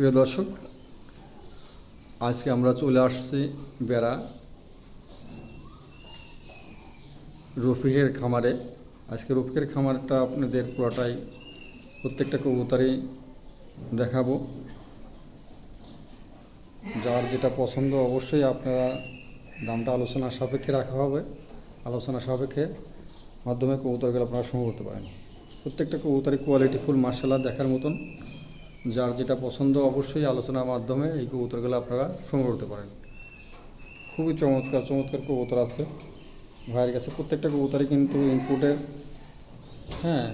প্রিয় দর্শক, আজকে আমরা চলে আসছি বেড়া রফিকের খামারে। আজকে রফিকের খামারটা আপনাদের পুরোটাই, প্রত্যেকটা কবুতরই দেখাবো। যার যেটা পছন্দ অবশ্যই আপনারা দামটা আলোচনা সাপেক্ষে রাখা হবে। আলোচনা সাপেক্ষে মাধ্যমে কবুতরগুলো আপনারা সংগ্রহ করতে পারেন। প্রত্যেকটা কবুতরই কোয়ালিটিফুল মার্শাল্লাহ দেখার মতন। যার যেটা পছন্দ অবশ্যই আলোচনার মাধ্যমে এই কবুতরগুলো আপনারা সংগ্রহ করতে পারেন। খুবই চমৎকার চমৎকার কবুতর আছে। ভাইয়ের কাছে প্রত্যেকটা কবুতরই কিন্তু ইনপুটের হ্যাঁ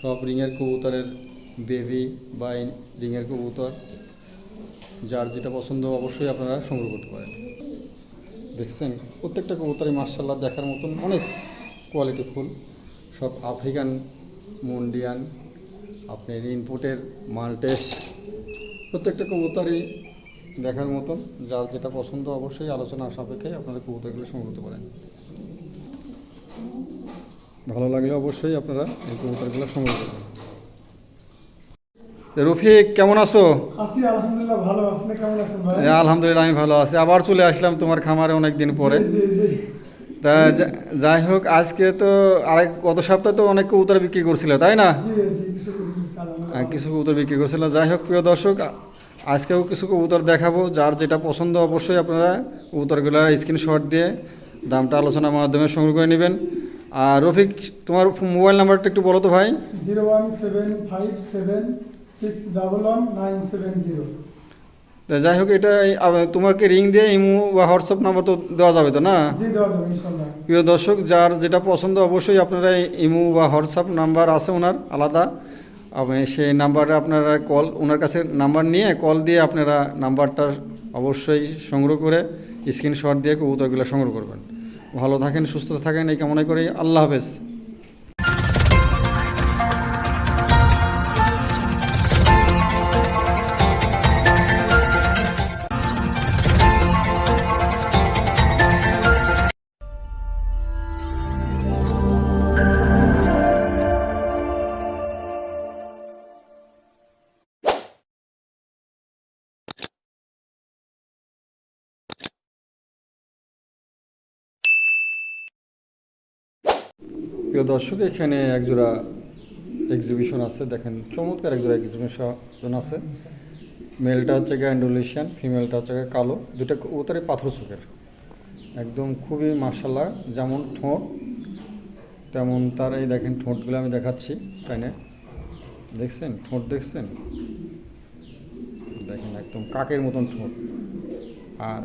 সব রিংয়ের কবুতরের বেবি বা রিংয়ের কবুতর, যার যেটা পছন্দ অবশ্যই আপনারা সংগ্রহ করতে পারেন। দেখছেন, প্রত্যেকটা কবুতরই মার্শাল্লাহ দেখার মতন অনেক কোয়ালিটি ফুল। সব আফ্রিকান, মুন্ডিয়ান আপনার ইনপুটের মাল্টেস প্রত্যেকটা কবুতরই দেখার মতন। যার যেটা পছন্দ অবশ্যই আলোচনা সাপেক্ষে আপনারা কবুতরগুলো সংগ্রহ করতে পারেন। ভালো লাগলে অবশ্যই আপনারা এই কবুতরগুলো সংগ্রহ করবেন। রফিক কেমন আছো? আছি আলহামদুলিল্লাহ ভালো। আপনি কেমন আছেন ভাই? হ্যাঁ, আলহামদুলিল্লাহ আমি ভালো আছি। আবার চলে আসলাম তোমার খামারে অনেক দিন পরে। তা যাই হোক আজকে তো আরেক গত সপ্তাহে তো অনেক কবুতর বিক্রি করছিল তাই না? কিছু কবুতর বিক্রি করছিল যাই হোক প্রিয় দর্শক আজকেও কিছু কবুতর দেখাবো। যার যেটা পছন্দ অবশ্যই আপনারা কবুতরগুলো স্ক্রিনশট দিয়ে দামটা আলোচনার মাধ্যমে সংগ্রহ করে নেবেন। আর রফিক তোমার মোবাইল নাম্বারটা একটু বলো তো ভাই। Zero one seven five seven six double one nine seven zero. যাই হোক এটা তোমাকে রিং দিয়ে ইমো বা হোয়াটসঅ্যাপ নাম্বার তো দেওয়া যাবে তো না? প্রিয় দর্শক যার যেটা পছন্দ অবশ্যই আপনারা ইমো বা হোয়াটসঅ্যাপ নাম্বার আছে ওনার আলাদা। সেই নাম্বারে আপনারা কল, ওনার কাছে নাম্বার নিয়ে কল দিয়ে আপনারা নাম্বারটা অবশ্যই সংগ্রহ করে স্ক্রিনশট দিয়ে কবুতরগুলো সংগ্রহ করবেন। ভালো থাকেন, সুস্থ থাকেন, এই কামনা করি। আল্লাহ হাফেজ। প্রিয় দর্শক, এখানে একজোড়া এক্সিবিশন আছে। দেখেন, চমৎকার একজোড়া এক্সিবিশন আছে। মেলটা হচ্ছে গিয়ে অ্যান্ডোলেশিয়ান ফিমেলটা হচ্ছে গিয়ে কালো। দুটো কবুতরই পাথর চোখের। একদম খুবই মার্শাল্লাহ যেমন ঠোঁট, তেমন তার এই দেখেন ঠোঁটগুলো আমি দেখাচ্ছি তাই না দেখছেন? ঠোঁট দেখছেন? দেখেন, একদম কাকের মতন ঠোঁট। আর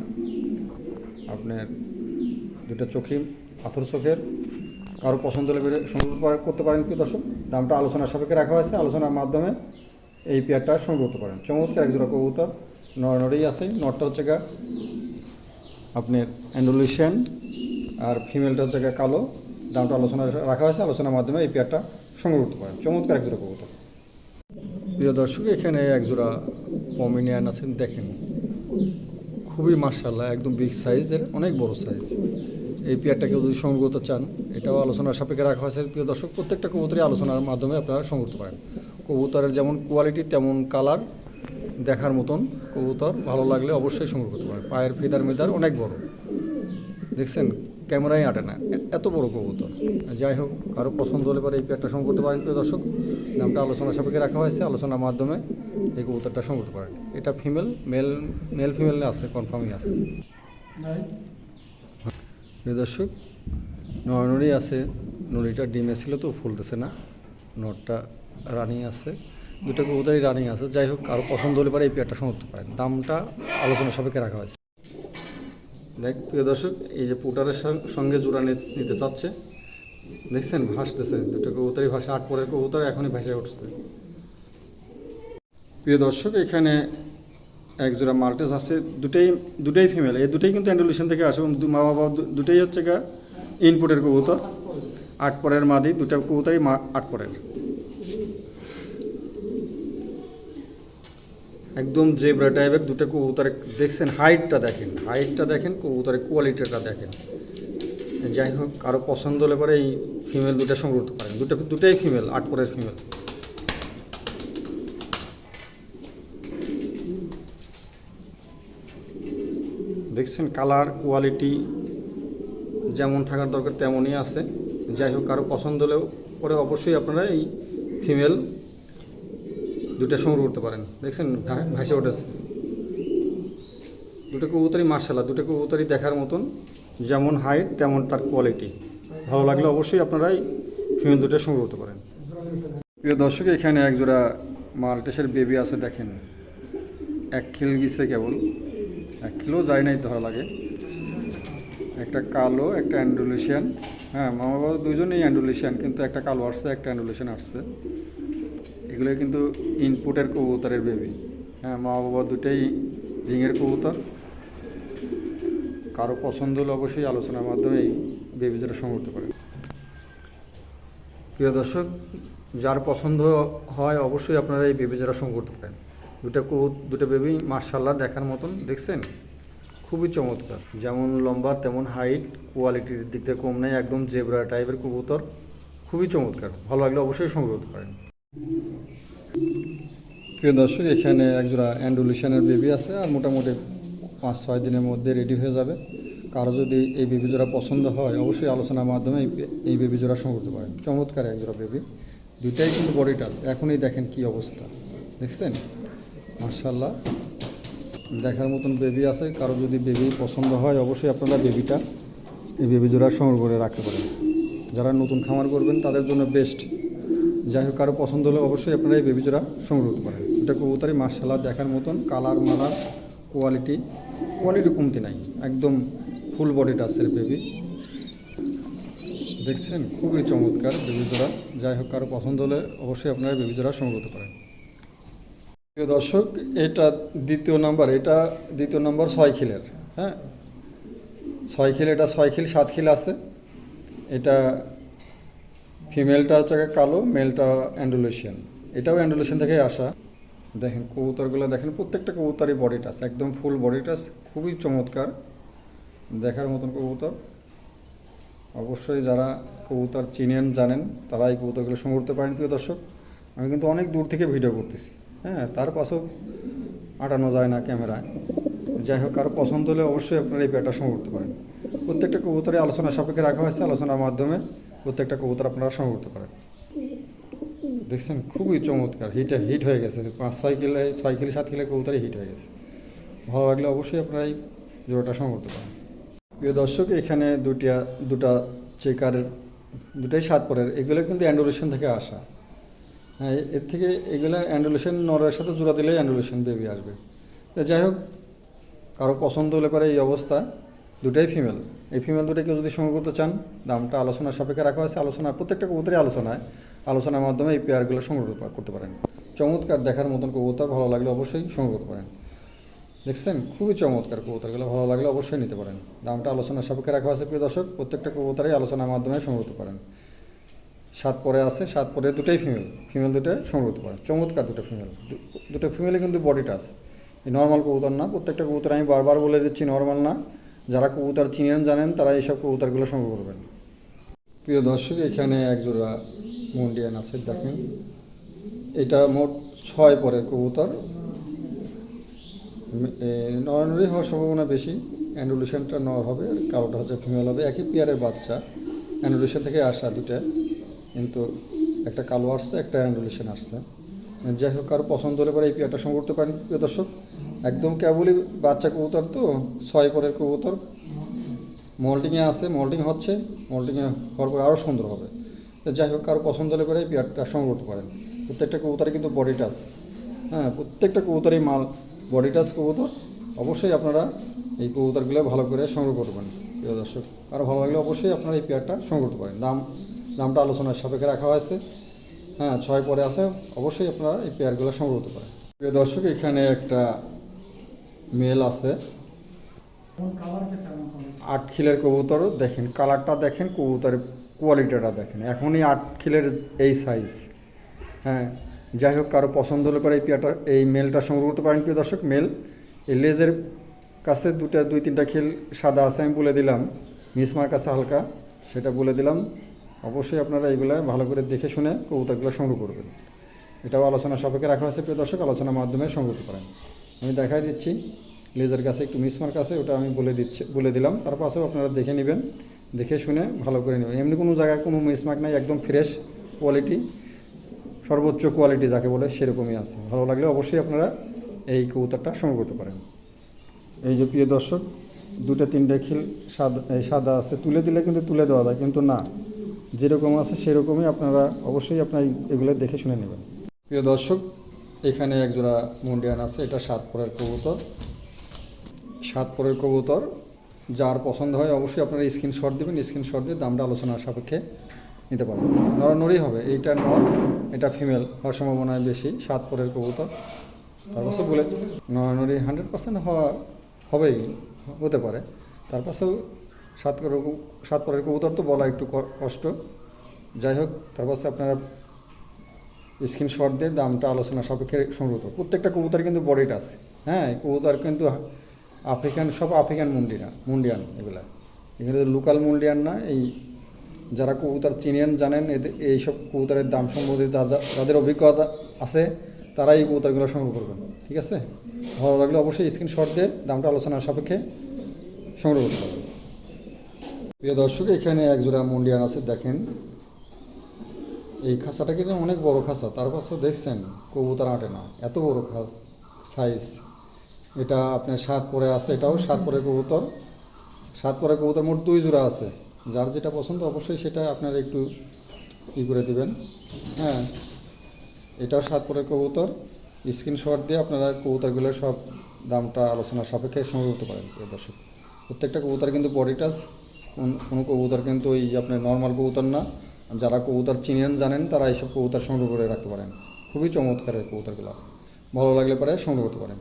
আপনার দুটো চোখে পাথর চোখের। কারও পছন্দ হলে সংগ্রহ করতে পারেন কি দর্শক। দামটা আলোচনার সাপেক্ষে রাখা হয়েছে। আলোচনার মাধ্যমে এই পেয়ারটা সংগ্রহ করতে পারেন। চমৎকার একজোড়া কবুতর। নড়েই আছে। নটটা হচ্ছে গা আপনার অ্যান্ডোলিশিয়ান আর ফিমেলটা হচ্ছে গা কালো। দামটা আলোচনা রাখা হয়েছে। আলোচনার মাধ্যমে এই পেয়ারটা সংগ্রহ করতে পারেন। চমৎকার একজোড়া কবুতর। প্রিয় দর্শক, এখানে একজোড়া পমিনিয়ান আছেন দেখেন, খুবই মার্শাল্লাহ একদম বিগ সাইজের অনেক বড় সাইজ এই পেয়ারটাকে যদি সংগ্রহ করতে চান, এটাও আলোচনার সাপেক্ষে রাখা হয়েছে। প্রিয় দর্শক, প্রত্যেকটা কবুতরই আলোচনার মাধ্যমে আপনারা সংগ্রহ করতে পারেন। কবুতরের যেমন কোয়ালিটি তেমন কালার দেখার মতন কবুতর ভালো লাগলে অবশ্যই সংগ্রহ করতে পারেন। পায়ের ফিদার মেদার অনেক বড়। দেখছেন, ক্যামেরায় আটে না। এত বড় কবুতর। যাই হোক, কারও পছন্দ হলে পরে এই পেয়ারটা সংগ্রহ করতে পারেন, প্রিয় দর্শক। দামটা আলোচনার সাপেক্ষে রাখা হয়েছে। আলোচনার মাধ্যমে এই কবুতরটা সংগ্রহ করতে পারেন। এটা ফিমেল মেল মেল ফিমেল আছে কনফার্মই আছে। প্রিয় দর্শক নড়ি আছে নড়িটা ডিমে ছিল তো, ফুলতেছে না। নটটা রানিং আছে, দুটো কবুতরই রানিং আছে। যাই হোক আরও পছন্দ হলে পরে এই পেয়ারটা সমর্থ পারেন দামটা আলোচনা সাপেক্ষে রাখা হয়েছে। দেখ, প্রিয় দর্শক, এই যে পুটারের সঙ্গে জোড়া নিতে চাচ্ছে। দেখছেন, ভাসতেছে। দুটো কবুতরই ভাসে আট পরের কবুতর এখনই ভেসে উঠছে। প্রিয় দর্শক, এখানে এক জোড়া মাল্টেস আছে, দুটাই দুটাই ফিমেল এই দুটাই কিন্তু অ্যান্ডোলেশন থেকে আসে এবং মা বাবা দুটাই হচ্ছে গা ইনপুটের কবুতর। আট পরের মাদি, দুটা কবুতরই মা, আট পরের। একদম জেব্রা টাইপের দুটো কবুতরের, দেখছেন হাইটটা দেখেন হাইটটা দেখেন, কবুতরের কোয়ালিটিটা দেখেন। যাই হোক, কারও পছন্দ হলে পরে এই ফিমেল দুটো সংগ্রহ করতে পারেন। দুটো, দুটাই ফিমেল আট পরের ফিমেল দেখছেন কালার কোয়ালিটি যেমন থাকার দরকার তেমনই আছে। যাই হোক, কারও পছন্দ হলেও পরে অবশ্যই আপনারা এই ফিমেল দুটা সংগ্রহ করতে পারেন। দেখছেন ভাসে উঠেছে। দুটো কবুতরই মার্শাল্লাহ দুটো কবুতরই দেখার মতন যেমন হাইট তেমন তার কোয়ালিটি ভালো লাগলে অবশ্যই আপনারা এই ফিমেল দুটো সংগ্রহ করতে পারেন। প্রিয় দর্শক, এখানে একজোড়া মাল্টেসের বেবি আছে, দেখেন। এক খিল গিছে কেবল। এক কিলো যায় নাই ধরা লাগে। একটা কালো, একটা অ্যান্ডুলেশিয়ান। হ্যাঁ মামা বাবা দুজনেই অ্যান্ডুলেশিয়ান, কিন্তু একটা কালো আসছে, একটা অ্যান্ডুলেশিয়ান আসছে। এগুলো কিন্তু ইনপুটের কবুতরের বেবি হ্যাঁ মা বাবা দুটাই রিংয়ের কবুতর। কারও পছন্দ হলে অবশ্যই আলোচনার মাধ্যমে এই বেবি যেটা সংগ্রহ পারেন। প্রিয় দর্শক, যার পছন্দ হয় অবশ্যই আপনারা এই বেবি যারা সংগ্রহ করতে পারেন। দুটো কবুত দুটো বেবি মার্শাল্লাহ দেখার মতন, দেখছেন? খুবই চমৎকার। যেমন লম্বা, তেমন হাইট কোয়ালিটির দিক থেকে কম নেই, একদম জেব্রা টাইপের কবুতর। খুবই চমৎকার। ভালো লাগলে অবশ্যই সংগ্রহ করতে পারেন। প্রিয় দর্শক, এখানে একজোড়া অ্যান্ডুলেশনের বেবি আছে আর মোটামুটি পাঁচ ছয় দিনের মধ্যে রেডি হয়ে যাবে। কারও যদি এই বেবি জোড়া পছন্দ হয়, অবশ্যই আলোচনার মাধ্যমে এই বেবি জোড়া সংগ্রহ করতে পারেন। চমৎকার একজোড়া বেবি দুইটাই কিন্তু বডি টাচ এখনই দেখেন কি অবস্থা। দেখছেন? মার্শাল্লাহ দেখার মতন বেবি আছে, কারও যদি বেবি পছন্দ হয়, অবশ্যই আপনারা বেবিটা এই বেবি জোড়া সংগ্রহ করে রাখতে পারেন। যারা নতুন খামার করবেন, তাদের জন্য বেস্ট যাই হোক, কারও পছন্দ হলে অবশ্যই আপনারা এই বেবি জোড়া সংগ্রহ করতে পারেন। এটা কবুতারি মার্শাল্লাহ দেখার মতন কালার মালার কোয়ালিটি কোয়ালিটি কমতি নাই। একদম ফুল বডি টাচের বেবি দেখছেন? খুবই চমৎকার বেবি জোড়া। যাই হোক, কারও পছন্দ হলে অবশ্যই আপনারা বেবি জোড়া সংগ্রহ করতে পারেন। প্রিয় দর্শক, এটা দ্বিতীয় নাম্বার, এটা দ্বিতীয় নাম্বার ছয় খিলের হ্যাঁ? ছয় খিল, এটা ছয় খিল, সাত খিল আছে। এটা ফিমেলটা হচ্ছে কালো, মেলটা অ্যান্ডুলেশিয়ান। এটাও অ্যান্ডুলেশিয়ান থেকে আসা। দেখেন, কবুতরগুলো দেখেন, প্রত্যেকটা কবুতরই বডি টাচ একদম ফুল বডি টাচ খুবই চমৎকার। দেখার মতন কবুতর। অবশ্যই যারা কবুতর চিনেন, জানেন, তারা এই কবুতরগুলো সংগ্রহ করতে পারেন, প্রিয় দর্শক। আমি কিন্তু অনেক দূর থেকে ভিডিও করতেছি। হ্যাঁ তার পাশেও আটানো যায় না ক্যামেরায়। যাই হোক, কারও পছন্দ হলে অবশ্যই আপনারা এই পেয়ারটা সংগ্রহ করতে পারেন। প্রত্যেকটা কবুতরে আলোচনা সাপেক্ষে রাখা হয়েছে, আলোচনার মাধ্যমে প্রত্যেকটা কবুতর আপনারা সংগ্রহ করতে পারেন। দেখছেন, খুবই চমৎকার হিটে হিট হয়ে গেছে। পাঁচ, ছয় কিলো ছয় কিলো, সাত কিলো কবুতরে হিট হয়ে গেছে। ভালো লাগলে অবশ্যই আপনারা এই জোড়াটা সংগ্রহ করতে পারেন। প্রিয় দর্শক, এখানে দুটিয়া দুটা চেকারের দুটাই সাত পরের, এগুলো কিন্তু অ্যান্ডুলেশন থেকে আসা। হ্যাঁ এর থেকে এগুলো অ্যান্ডুলেশন নরের সাথে জোড়া দিলেই অ্যান্ডুলেশন বেবি আসবে। যাই হোক, কারও পছন্দ হলে পরে এই অবস্থা, দুটাই ফিমেল এই ফিমেল দুটাকে যদি সংগ্রহ করতে চান, দামটা আলোচনার সাপেক্ষে রাখা হয়েছে। আলোচনা, প্রত্যেকটা কবুতরই আলোচনায় আলোচনার মাধ্যমে এই পেয়ারগুলো সংগ্রহ করতে পারেন। চমৎকার দেখার মতন কবুতর, ভালো লাগলে অবশ্যই সংগ্রহ করতে পারেন। দেখছেন? খুবই চমৎকার কবুতরগুলো, ভালো লাগলে অবশ্যই নিতে পারেন। দামটা আলোচনার সাপেক্ষে রাখা হয়েছে, প্রিয় দর্শক। প্রত্যেকটা কবুতরই আলোচনার মাধ্যমে সংগ্রহ করতে পারেন। সাত পরে আছে, সাত পরে দুটোই ফিমেল ফিমেল দুটো সংগ্রহ করে চমৎকার দুটো ফিমেল দুটো ফিমেলই কিন্তু বডি টাচ এই নর্মাল কবুতর না, প্রত্যেকটা কবুতর আমি বারবার বলে দিচ্ছি নর্মাল না। যারা কবুতর চিনেন, জানেন, তারা এইসব কবুতরগুলো সংগ্রহ করবেন। প্রিয় দর্শক, এখানে একজোড়া মন্ডিয়ান আছে, দেখেন। এটা মোট ছয় পরের কবুতর। নরনরি হওয়ার সম্ভাবনা বেশি। অ্যান্ডুলেশনটা নর হবে কারোটা হচ্ছে ফিমেল হবে। একই পেয়ারের বাচ্চা। অ্যান্ডুলেশন থেকে আসা দুটা। কিন্তু একটা কালো আসছে, একটা অ্যান্ডুলেশন আসছে। যাই হোক, কারও পছন্দ হলে পরে এই পেয়ারটা সংগ্রহ করতে পারেন, প্রিয় দর্শক। একদম কেবলই বাচ্চা কবুতর তো, ছয় পরের কবুতর। মল্টিংয়ে আছে, মল্টিং হচ্ছে, মল্টিংয়ে হওয়ার পরে আরও সুন্দর হবে। তো যাই হোক, কারও পছন্দ হলে পরে এই পেয়ারটা সংগ্রহ করতে পারেন। প্রত্যেকটা কবুতরে কিন্তু বডি টাচ হ্যাঁ প্রত্যেকটা কবুতরই মাল বডি টাচ কবুতর। অবশ্যই আপনারা এই কবুতরগুলো ভালো করে সংগ্রহ করবেন, প্রিয় দর্শক। আরও ভালো লাগলে অবশ্যই আপনারা এই পেয়ারটা সংগ্রহ করতে পারেন। দাম দামটা আলোচনার সাপেক্ষে রাখা হয়েছে। হ্যাঁ ছয় পরে আছে। অবশ্যই আপনারা এই পেয়ারগুলো সংগ্রহ করতে পারেন। প্রিয় দর্শক, এখানে একটা মেল আছে। আট খিলের কবুতর, দেখেন কালারটা দেখেন, কবুতরের কোয়ালিটিটা দেখেন। এখনই আট খিলের এই সাইজ হ্যাঁ যাই হোক, কারও পছন্দ হলে পরে এই পেয়ারটা, এই মেলটা সংগ্রহ করতে পারেন, প্রিয় দর্শক। মেল, এই লেজের কাছে দুটা দুই তিনটা খিল সাদা আছে, আমি বলে দিলাম। মিসমার কাছে হালকা, সেটা বলে দিলাম। অবশ্যই আপনারা এইগুলা ভালো করে দেখে শুনে কবুতরগুলো সংগ্রহ করবেন। এটাও আলোচনা সাপেক্ষে রাখা হয়েছে, প্রিয় দর্শক, আলোচনার মাধ্যমে সংগ্রহ পারেন আমি দেখাই দিচ্ছি, লেজার কাছে একটু মিসমার্ক আছে, ওটা আমি বলে দিচ্ছি, বলে দিলাম। তার পাশেও আপনারা দেখে নেবেন, দেখে শুনে ভালো করে নেবেন। এমনি কোনো জায়গায় কোনো মিসমার্ক নাই, একদম ফ্রেশ কোয়ালিটি, সর্বোচ্চ কোয়ালিটি যাকে বলে সেরকমই আছে। ভালো লাগলে অবশ্যই আপনারা এই কবুতরটা সংগ্রহ করতে পারেন। এই যে প্রিয় দর্শক দুটো তিনটে খিল সাদা এই সাদা আছে, তুলে দিলে কিন্তু তুলে দেওয়া যায়, কিন্তু না। যেরকম আছে সেরকমই আপনারা অবশ্যই আপনার এগুলো দেখে শুনে নেবেন। প্রিয় দর্শক, এখানে একজোড়া মুন্ডিয়ান আছে, এটা সাত পরের কবুতর। সাত পরের কবুতর, যার পছন্দ হয় অবশ্যই আপনারা স্ক্রিনশট দেবেন, স্ক্রিনশট দিয়ে দামটা আলোচনার সাপেক্ষে নিতে পারবেন। নড়ানড়ি হবে, এইটা নর, এটা ফিমেল, হওয়ার সম্ভাবনা বেশি সাত পরের কবুতর। তার পাশে বলে নড়ানড়ি হান্ড্রেড পার্সেন্ট হওয়া হবেই, হতে পারে। তার পাশেও সাত সাত পরের কবুতর তো বলা একটু কষ্ট। যাই হোক, তার পাশে আপনারা স্ক্রিনশট দিয়ে দামটা আলোচনা সাপেক্ষে সংগ্রহ। প্রত্যেকটা কবুতর কিন্তু বডিটা আছে হ্যাঁ কবুতর কিন্তু আফ্রিকান সব আফ্রিকান মুন্ডিনা মুন্ডিয়ান এগুলা। এখানে তো লোকাল মুন্ডিয়ান না, এই যারা কবুতর চিনেন, জানেন, এদের, এইসব কবুতরের দাম সম্বন্ধে যাদের অভিজ্ঞতা আছে তারা এই কবুতরগুলো সংগ্রহ করবেন। ঠিক আছে? ভালো লাগলে অবশ্যই স্ক্রিনশট দিয়ে দামটা আলোচনার সাপেক্ষে সংগ্রহ করতে পারবেন প্রিয় দর্শক, এখানে একজোড়া মুন্ডিয়ান আছে, দেখেন। এই খাঁচাটা কিন্তু অনেক বড় খাঁচা, তার পাশেও দেখছেন, কবুতর আটে না, এত বড় সাইজ এটা আপনার সাত পরে আছে, এটাও সাত পরে কবুতর। সাত পরে কবুতর মোট দুই জোড়া আছে। যার যেটা পছন্দ, অবশ্যই সেটা আপনারা একটু ই করে দিবেন। হ্যাঁ এটাও সাত পরে কবুতর। স্ক্রিনশট দিয়ে আপনারা কবুতরগুলোর সব দামটা আলোচনার সাপেক্ষে সংগ্রহ করতে পারেন, প্রিয় দর্শক। প্রত্যেকটা কবুতর কিন্তু বডি টাচ কোনো কবুতর কিন্তু এই আপনার নর্মাল কবুতর না। যারা কবুতর চিনেন, জানেন, তারা এইসব কবুতর সংগ্রহ করে রাখতে পারেন। খুবই চমৎকার কবুতরগুলো। ভালো লাগলে পরে সংগ্রহ করতে পারেন।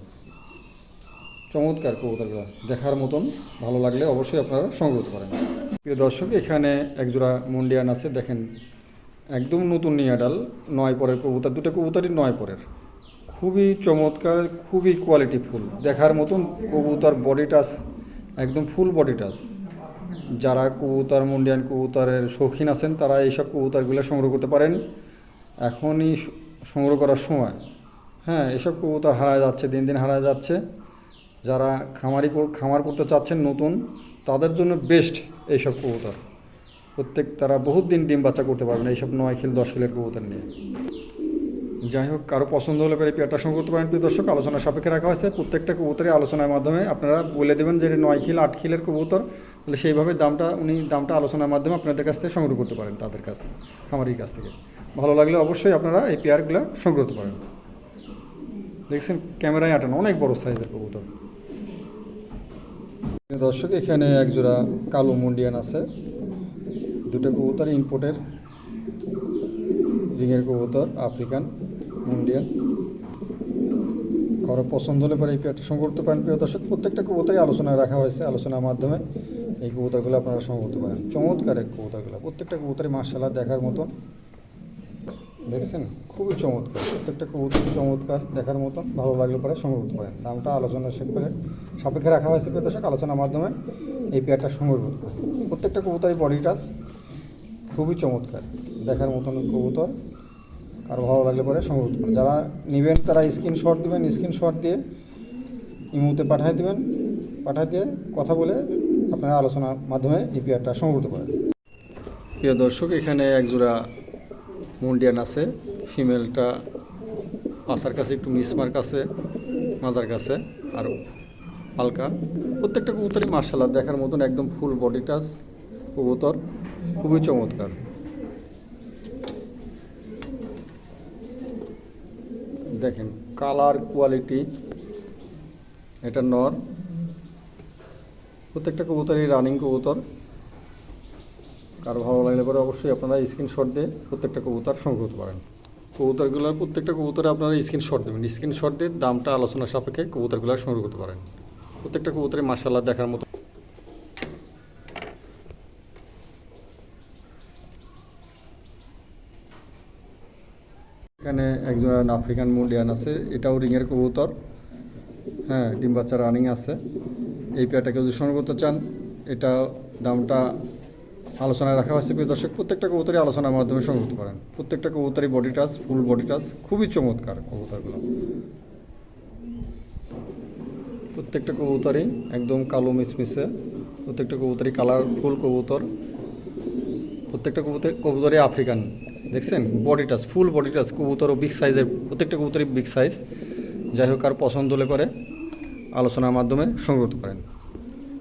চমৎকার কবুতরগুলো। দেখার মতন ভালো লাগলে অবশ্যই আপনারা সংগ্রহ করতে পারেন। প্রিয় দর্শক, এখানে একজোড়া মুন্ডিয়ান আছে, দেখেন। একদম নতুন নিয়াডাল নয় পরের কবুতর, দুটো কবুতরই নয় পরের। খুবই চমৎকার, খুবই কোয়ালিটি ফুল। দেখার মতন কবুতর বডি টাচ একদম ফুল বডি টাচ যারা কবুতর, মুন্ডিয়ান কবুতরের শৌখিন আছেন, তারা এইসব কবুতরগুলো সংগ্রহ করতে পারেন। এখনই সংগ্রহ করার সময়। হ্যাঁ এসব কবুতর হারা যাচ্ছে, দিন দিন হারা যাচ্ছে। যারা খামারি খামার করতে চাচ্ছেন নতুন, তাদের জন্য বেস্ট এইসব কবুতর। প্রত্যেক, তারা বহুত দিন ডিম বাচ্চা করতে পারবেন এইসব নয় খিল দশ খিলের কবুতর নিয়ে। যাই হোক, কারও পছন্দ হলে পরে পেয়ারটা সংগ্রহ করতে পারেন। প্রিয় দর্শক আলোচনা সাপেক্ষে রাখা হয়েছে, প্রত্যেকটা কবুতরের আলোচনার মাধ্যমে আপনারা বলে দেবেন যে নয় খিল আট খিলের কবুতর। তাহলে সেইভাবে দামটা, উনি দামটা আলোচনার মাধ্যমে আপনাদের কাছ থেকে সংগ্রহ করতে পারেন, তাদের কাছে খামারির কাছ থেকে। ভালো লাগলে অবশ্যই আপনারা এই পেয়ারগুলো সংগ্রহ করতে পারেন। দেখছেন, ক্যামেরায় আটানো, অনেক বড় সাইজের কবুতর। দর্শক, এখানে একজোড়া কালো মুন্ডিয়ান আছে। দুটো কবুতর ইম্পোর্টের রিঙের কবুতর আফ্রিকান মুন্ডিয়ান। কারও পছন্দ হলে পরে এই পেয়ারটা সংগ্রহ করতে পারেন। প্রিয় দর্শক, প্রত্যেকটা কবুতরই আলোচনায় রাখা হয়েছে, আলোচনার মাধ্যমে। এই কবুতরগুলো আপনারা সংগ্রহ করতে পারেন। চমৎকার এক কবুতরগুলো। প্রত্যেকটা কবুতরই মার্শাল্লাহ দেখার মতন দেখছেন? খুবই চমৎকার। প্রত্যেকটা কবুতর চমৎকার দেখার মতন। ভালো লাগলে পরে সংগ্রহ করতে পারেন। দামটা আলোচনার সাপেক্ষে সাপেক্ষে রাখা হয়েছে প্রিয় দর্শক, আলোচনার মাধ্যমে এই পেয়ারটা সংগ্রহ করতে পারেন। প্রত্যেকটা কবুতরই বডি টাচ খুবই চমৎকার। দেখার মতন কবুতর। আর ভালো লাগলে পরে সংগ্রহ করতে পারেন। যারা নেবেন তারা স্ক্রিনশট দেবেন। স্ক্রিনশট দিয়ে ইমুতে পাঠিয়ে দেবেন। পাঠিয়ে দিয়ে কথা বলে আপনারা আলোচনার মাধ্যমে এই পেয়ারটা করতে প্রিয় দর্শক, এখানে একজোড়া মুন্ডিয়ান আছে, ফিমেলটা পাশার কাছে, একটু মিসমার্ক আছে, মাজার কাছে আর হালকা প্রত্যেকটা কবুতরই মার্শাল্লাহ দেখার মতন একদম ফুল বডি টাচ কবুতর, খুবই চমৎকার। দেখেন কালার কোয়ালিটি এটা নর প্রত্যেকটা কবুতরই রানিং কবুতর। কারও ভালো লাগলে পরে অবশ্যই আপনারা স্ক্রিনশট দিয়ে প্রত্যেকটা কবুতর সংগ্রহ করতে পারেন। কবুতরগুলো, প্রত্যেকটা কবুতরে আপনারা স্ক্রিনশট দেবেন। স্ক্রিনশট দিয়ে দামটা আলোচনা সাপেক্ষে কবুতরগুলো সংগ্রহ করতে পারেন। প্রত্যেকটা কবুতরে মার্শাল্লাহ দেখার মতো এখানে একজন আফ্রিকান মুন্ডিয়ান আছে। এটাও রিংয়ের কবুতর। হ্যাঁ ডিম বাচ্চা রানিং আছে। এই পেয়ারটাকে যদি সংগ্রহ করতে চান, এটা দামটা আলোচনায় রাখা হয়েছে। প্রিয় দর্শক, প্রত্যেকটা কবুতরই আলোচনার মাধ্যমে সংগ্রহ করতে পারেন। প্রত্যেকটা কবুতরই body touch full body touch খুবই চমৎকার কবুতরগুলো। প্রত্যেকটা কবুতরই একদম কালো মিসমিসে, প্রত্যেকটা কবুতরই কালারফুল কবুতর। প্রত্যেকটা কবুতর কবুতরই আফ্রিকান দেখছেন? Body touch full body touch কবুতরও big সাইজের প্রত্যেকটা কবুতরই বিগ সাইজ যাই হোক আর পছন্দ হলে পরে আলোচনার মাধ্যমে সংগ্রহ করতে পারেন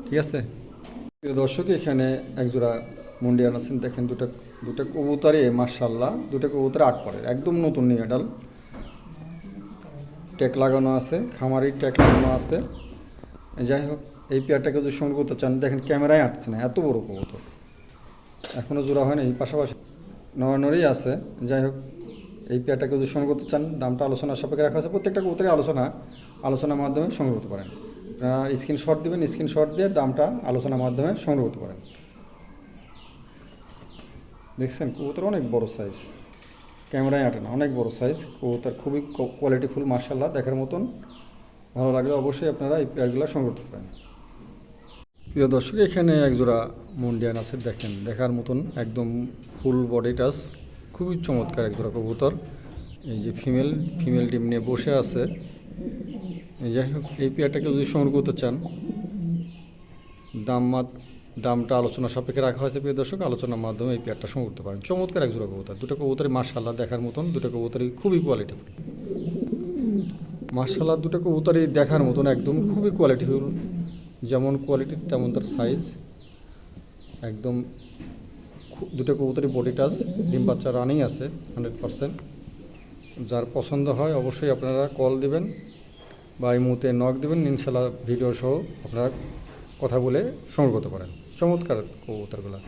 ঠিক আছে? প্রিয় দর্শক, এখানে একজোড়া মুন্ডিয়ান আছেন দেখেন দুটা দুটা কবুতরই মার্শাল্লাহ দুটা কবুতর আট পরে একদম নতুন নিয়ে এডাল ট্যাক লাগানো আছে, খামারি ট্যাক লাগানো আছে। যাই হোক, এই পেয়ারটাকে যদি সংগ্রহ করতে চান, দেখেন ক্যামেরায় আঁটছে না, এত বড় কবুতর। এখনও জোড়া হয় না এই পাশাপাশি নড়ানড়ি আছে। যাই হোক, এই পেয়ারটাকে যদি সংগ্রহ করতে চান, দামটা আলোচনার সাপেক্ষে রাখা আছে। প্রত্যেকটা কবুতরই আলোচনা আলোচনার মাধ্যমে সংগ্রহ করতে পারেন। আপনারা স্ক্রিনশট দেবেন স্ক্রিনশট দিয়ে দামটা আলোচনার মাধ্যমে সংগ্রহ করতে পারেন। দেখছেন, কবুতর অনেক বড় সাইজ ক্যামেরায় আটে না, অনেক বড় সাইজ কবুতর খুবই কোয়ালিটিফুল মার্শাল্লাহ দেখার মতন। ভালো লাগলে অবশ্যই আপনারা এই পেয়ারগুলো সংগ্রহ করতে পারেন। প্রিয় দর্শক, এখানে একজোড়া মুন্ডিয়ান আছে, দেখেন, দেখার মতন একদম ফুল বডি টাচ খুবই চমৎকার একজোড়া কবুতর। এই যে ফিমেল ফিমেল ডিম নিয়ে বসে আছে। যাই হোক, এই পেয়ারটাকে যদি সংগ্রহ করতে চান, দাম দামটা আলোচনা সাপেক্ষে রাখা হয়েছে প্রিয় দর্শক, আলোচনার মাধ্যমে এই পেয়ারটা সংগ্রহ করতে পারেন। চমৎকার এক একজোড়া কবুতর। দুটো কবুতরই মার্শাল্লাহ দেখার মতন, দুটো কবুতরই খুবই কোয়ালিটি মার্শাল্লাহ দুটো কবুতরই দেখার মতন, একদম খুবই কোয়ালিটিফুল যেমন কোয়ালিটি তেমন তার সাইজ একদম দুটো কবুতরই বডি টাচ ডিম বাচ্চা রানিং আছে হান্ড্রেড পারসেন্ট যার পছন্দ হয় অবশ্যই আপনারা কল দিবেন বা এই মুহূর্তে নক দেবেন ইনশাল্লাহ ভিডিও সহ আপনারা কথা বলে সংগ্রহ করতে পারেন চমৎকার কবুতরগুলো।